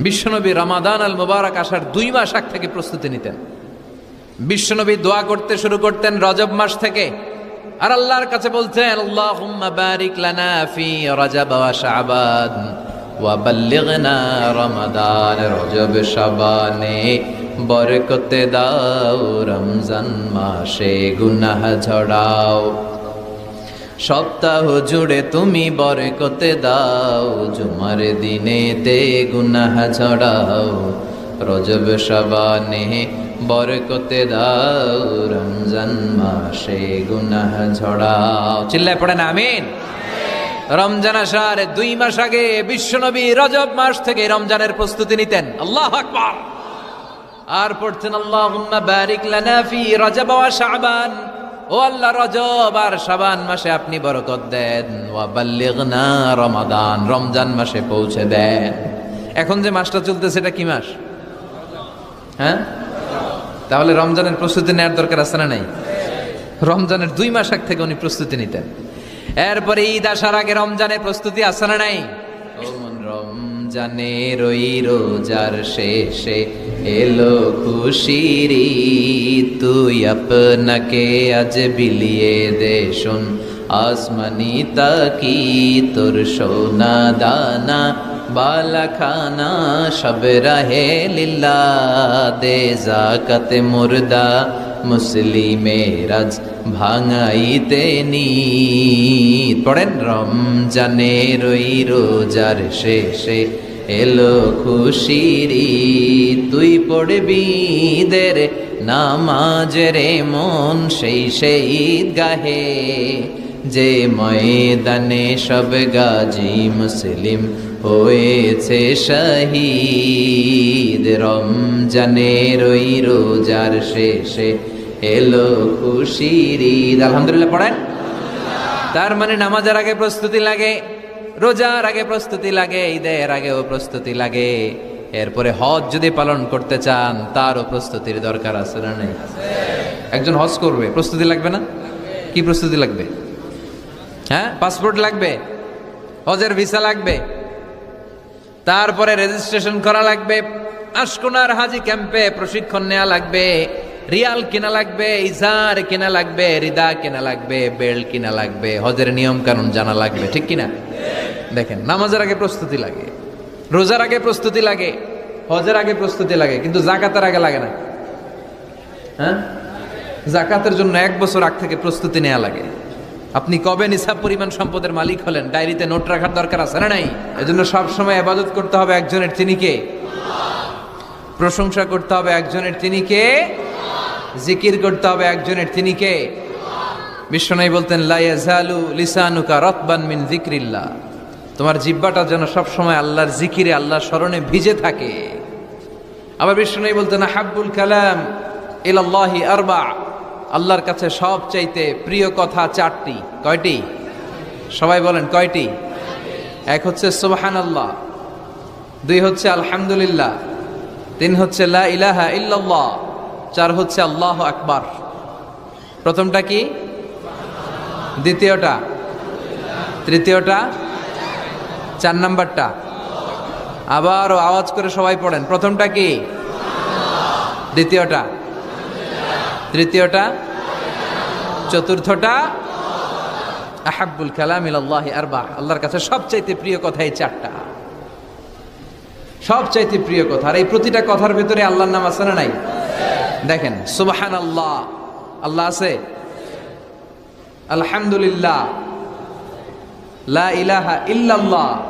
বিশ্বনবী রমাদান আল মুবারক আসার দুই মাস আগ থেকে প্রস্তুতি নিতেন। বিশ্বনবী দোয়া করতে শুরু করতেন রজব মাস থেকে। আর আল্লাহর কাছে বলতেন, আল্লাহুম্মা বারিক লানা ফি রজব ওয়া শাবান ওয়া বাল্লিগনা রমাদান রজব শাবানে। বরকতে দাও রমজান মাসে গুনাহ ঝড়াও। সপ্তাহ জুড়ে তুমি বরকতে দাও, জুমার দিনেতে গুনাহ ছড়াও, রজব সাবানে বরকতে দাও, রমজান মাসে গুনাহ ঝড়াও চিল্লায় পড়ে না, আমিন? রমজান আসার দুই মাস আগে বিশ্বনবী রজব মাস থেকে রমজানের প্রস্তুতি নিতেন। আল্লাহ আর পড়তেন, আল্লাহুম্মা বারিক লানা ফি রজব ওয়া শাবান। ও আল্লাহ রজব, আর শাবান মাসে আপনি বরকত দেন। ওয়া বাল্লিগনা রমাদান, রমজান মাসে পৌঁছে দেন। এখন যে মাসটা চলতেছে, এটা কি মাস? হ্যাঁ? তাহলে রমজানের প্রস্তুতি নেওয়ার দরকার আছে না নাই? রমজানের দুই মাস আগ থেকে উনি প্রস্তুতি নিতেন। এরপরে ঈদ আসার আগে রমজানের প্রস্তুতি আছে না নাই? মন রমজানের ওই রোজার শেষে এলো খুশির তুই আপনাকে আজ বিলিয়ে দে শোন আসমানি তাকি তোর সোনা দানা, বালাখানা সব রাহে লিল্লা দে জাকাতে মুর্দা মুসলিমেরাজ ভাঙাইতে নি পড়েন রমজানের ওই রোজার শেষে এলো খুশিরি তুই পড়বি দের নামাজ রে মন সেই সেই গাহে যে ময়দানে সব গাজী মুসলিম হয়েছে শহীদ। রমজানের ওই রোজার শেষে এলো খুশির ঈদ। আলহামদুলিল্লাহ, পড়েন? তার মানে নামাজের আগে প্রস্তুতি লাগে, রোজার আগে প্রস্তুতি লাগে, ঈদের আগেও প্রস্তুতি লাগে। এরপরে হজ যদি পালন করতে চান, তারও প্রস্তুতির দরকার আছে না নেই? একজন হজ করবে, প্রস্তুতি লাগবে না? কি প্রস্তুতি লাগবে? হ্যাঁ? পাসপোর্ট লাগবে? হজের ভিসা লাগবে? তারপরে রেজিস্ট্রেশন করা লাগবে? আশকোনার হাজি ক্যাম্পে প্রশিক্ষণ নেওয়া লাগবে? রিয়াল কিনা লাগবে? ইজার কিনা লাগবে? রিদা কিনা লাগবে? বেল্ট কিনা লাগবে? হজের নিয়ম কানুন জানা লাগবে, ঠিক কিনা? দেখেন, নামাজের আগে প্রস্তুতি লাগে, রোজার আগে প্রস্তুতি লাগে, হজের আগে প্রস্তুতি লাগে, কিন্তু জাকাতের আগে লাগে না। হ্যাঁ? জাকাতের জন্য এক বছর আগ থেকে প্রস্তুতি নেওয়া লাগে। আপনি কবে নিসাব পরিমাণ সম্পদের মালিক হলেন? ডায়েরিতে নোট রাখার দরকার আছে না নাই? এজন্য সব সময় আবাদত করতে হবে একজনের, তিনি কে? প্রশংসা করতে হবে একজনের, তিনি কে? জিকির করতে হবে একজনের, তিনি কে? বিশ্বনাই বলতেন লাইয়াজালু লিসানুকা রতবান মিন জিক্রিল্লাহ তোমার জিব্বাটা যেন সব সময় আল্লাহর জিকিরে, আল্লাহর স্মরণে ভিজে থাকে। আবার বিশ্বনাই বলতেন হাব্বুল কালাম ইলাল্লাহি আরবা। আল্লাহর কাছে সব চাইতে প্রিয় কথা চারটি। কয়টি? সবাই বলেন, কয়টি? এক হচ্ছে সুবহান আল্লাহ দুই হচ্ছে আলহামদুলিল্লাহ, তিন হচ্ছে লা ইলাহা ইল্লাল্লাহ, চার হচ্ছে আল্লাহ আকবার। প্রথমটা কি? দ্বিতীয়টা? তৃতীয়টা? চার নাম্বারটা? আবারও আওয়াজ করে সবাই পড়েন। প্রথমটা কি? দ্বিতীয়টা? তৃতীয়টা, চতুর্থটা, আহাব্বুল কালাম ইলাল্লাহ আরবা আল্লাহর কাছে সবচাইতে প্রিয় কথা এই চারটা। সবচাইতে প্রিয় কথা। আর এই প্রতিটা কথার ভেতরে আল্লাহর নাম আছে না নাই? দেখেন সুবহান আল্লাহ আল্লাহ আছে? আলহামদুলিল্লাহ। লা ইলাহা ইল্লাল্লাহ।